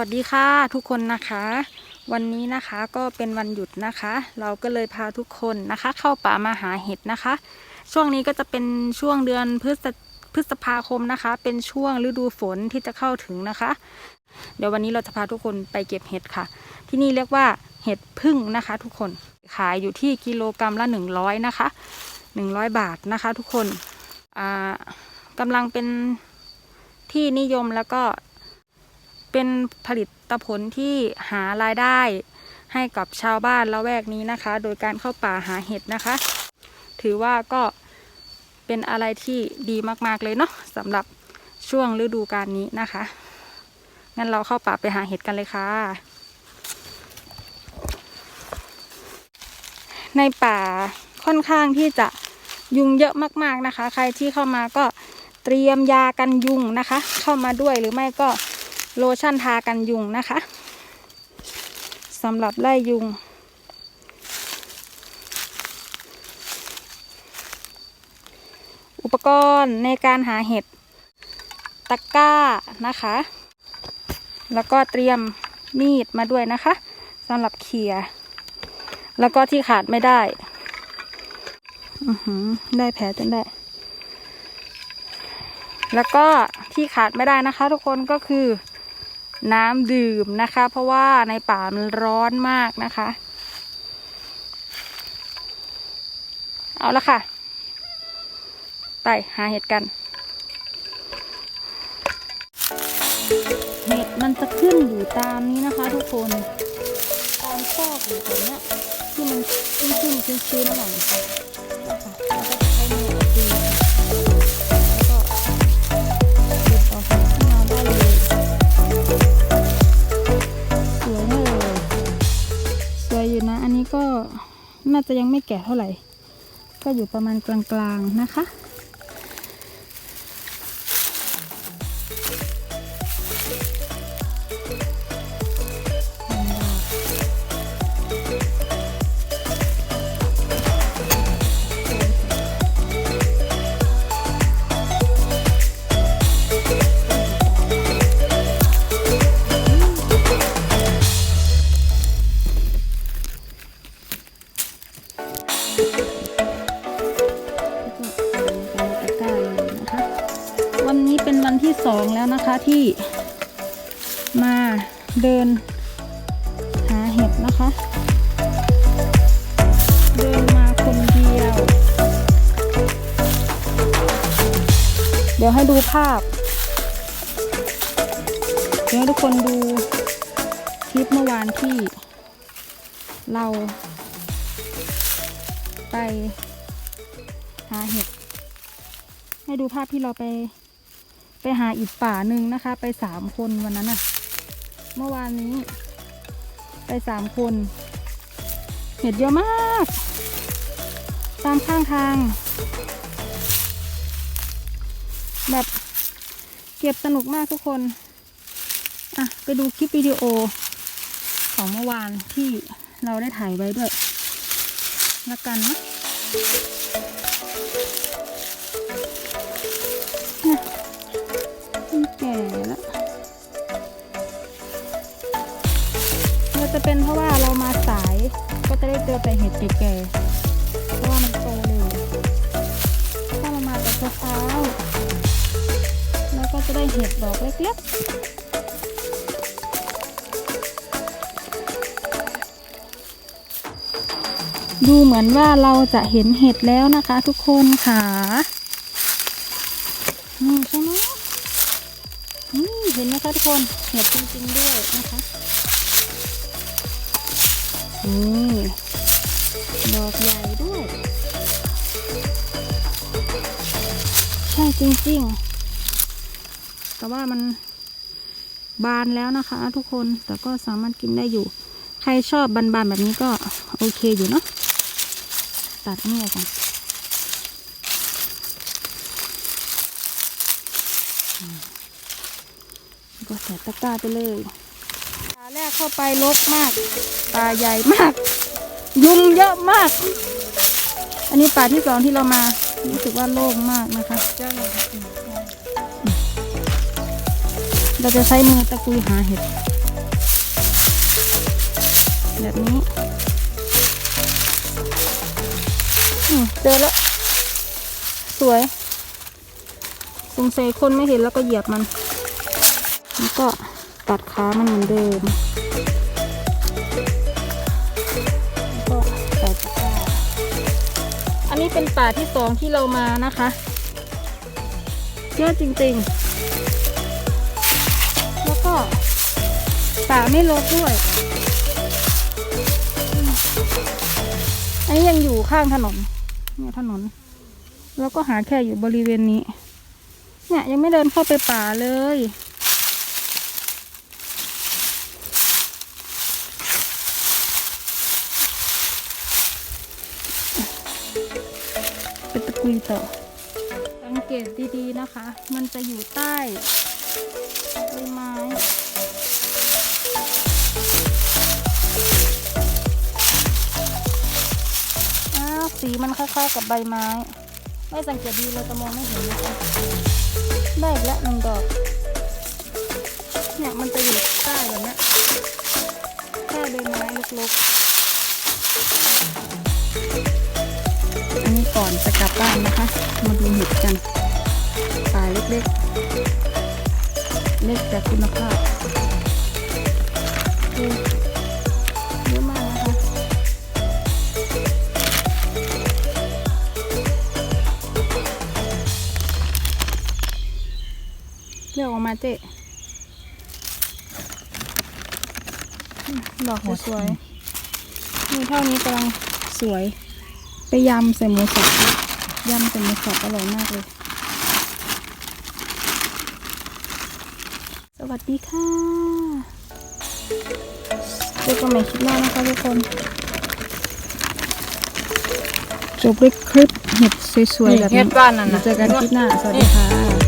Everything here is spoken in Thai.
วัสดีค่ะทุกคนนะคะ วันนี้นะคะก็เป็นวันหยุดนะคะ เราก็เลยพาทุกคนนะคะ เข้าป่ามาหาเห็ดนะคะ ช่วงนี้ก็จะเป็นช่วงเดือนพฤษพฤษภาคมนะคะ เป็นช่วงฤดูฝนที่จะเข้าถึงนะคะ เดี๋ยววันนี้เราจะพาทุกคนไปเก็บเห็ดค่ะ ที่นี่เรียกว่าเห็ดพึ่งนะคะ ทุกคนขายอยู่ที่กิโลกรรัมละ100นะคะ100 บาทนะคะ ทุกคนอ่ากำลังเป็นที่นิยมแล้วก็ เป็นผลิตผลที่หารายได้ ให้กับชาวบ้านละแวกนี้นะคะ โดยการเข้าป่าหาเห็ดนะคะ ถือว่าก็เป็นอะไรที่ดีมากๆเลยเนาะสำหรับช่วงฤดูกาลนี้นะคะ งั้นเราเข้าป่าไปหาเห็ดกันเลยค่ะ ในป่าค่อนข้างที่จะยุงเยอะมากๆนะคะ ใครที่เข้ามาก็เตรียมยากันยุงนะคะ เข้ามาด้วยหรือไม่ก็ โลชั่นทากันยุงนะคะสำหรับไล่ยุง อุปกรณ์ในการหาเห็ดตะกร้านะคะ แล้วก็เตรียมมีดมาด้วยนะคะสำหรับเขี่ยแล้วก็ที่ขาดไม่ได้อือหือได้แผลจนได้ แล้วก็ที่ขาดไม่ได้นะคะ ทุกคนก็คือ น้ำดื่มนะคะ เพราะว่าในป่ามันร้อนมากนะคะ เอาละค่ะ ไปหาเห็ดกัน เห็ดมันจะขึ้นอยู่ตามนี้นะคะ ทุกคนตามซอกอยู่ตรงเนี้ยที่มันขึ้นขึ้นชื้นชื้นๆหน่อย น่าจะยังไม่แก่เท่าไหร่ ก็อยู่ประมาณกลางๆนะคะ สองแล้วนะคะที่มาเดินหาเห็ดนะคะ เดินมาคนเดียว เดี๋ยวให้ดูภาพ เดี๋ยวทุกคนดูคลิปเมื่อวานที่เราไปหาเห็ด ให้ดูภาพที่เราไป ไปหาอีกป่าหนึ่งนะคะ ไปสามคนวันนั้นอะเมื่อวานนี้ ไปสามคน เห็ดเยอะมาก ตามข้างทาง แบบเก็บสนุกมากทุกคน อะ ไปดูคลิปวิดีโอ ของเมื่อวานที่เราได้ถ่ายไว้ด้วยละกันนะ แก่แล้วมันจะเป็นเพราะว่าเรามาสาย ก็จะได้เจอแต่เห็ดแก่ๆเพราะว่ามันโตเร็วถ้าเรามาแต่เช้าๆแล้วก็จะได้เห็ดดอกเล็กๆดูเหมือนว่าเราจะเห็นเห็ดแล้วนะคะทุกคนค่ะ เห็นไหมคะทุกคนเห็ดจริงๆด้วยนะคะนี่ดอกใหญ่ด้วย ใช่จริงๆ แต่ว่ามันบานแล้วนะคะ ทุกคนแต่ก็สามารถกินได้อยู่ ใครชอบบานๆแบบนี้ก็โอเคอยู่เนาะตัดนี่ออกก่อน ก็ใส่ตะกร้าไปเลยป่าแรกเข้าไปรกมากป่าใหญ่มาก ยุงเยอะมาก อันนี้ป่าที่สองที่เรามารู้สึกว่าโล่งมากนะคะ เราจะใช้มือตะกุยหาเห็ด แบบนี้อืมเจอแล้ว สวยสงสัยคนไม่เห็นแล้วก็เหยียบมัน แล้วก็ตัดขามันเหมือนเดิมแล้วก็ใส่ตะกร้าอันนี้เป็นป่าที่สองที่เรามานะคะเยอะจริงๆ แล้วก็ป่าไม่รกด้วยอันนี้ยังอยู่ข้างถนนเนี่ยถนน แล้วก็หาแค่อยู่บริเวณนี้ เนี่ยยังไม่เดินเข้าไปป่าเลย เป็นตะกุยต่อ สังเกตดีๆนะคะ มันจะอยู่ใต้ใบไม้อ้าวสีมันคล้ายๆกับใบไม้ ไม่สังเกตดีเราจะมองไม่เห็นนะคะได้อีกแล้วหนึ่งดอก เนี่ยมันจะอยู่ใต้แบบนี้ยใต้ใบไม้ลุกๆ ก่อนจะกลับบ้านนะคะ มาดูเห็ดกันป่าเล็กๆ เล็กแต่คุณภาพดูเยอะมากนะคะเลือกออกมาเจ๊อืมดอกสวยๆนี่เท่านี้กำลังสวย ไปยำใส่หมูสับยำใส่หมูสับอร่อยมากเลย สวัสดีค่ะเจอกันใหม่คลิปหน้านะคะทุกคน จบด้วยคลิปเห็ดสวยๆแบบเฮ็นี้ดบ้านนั่นนะเจอกันคลิปหน้า สวัสดีค่ะ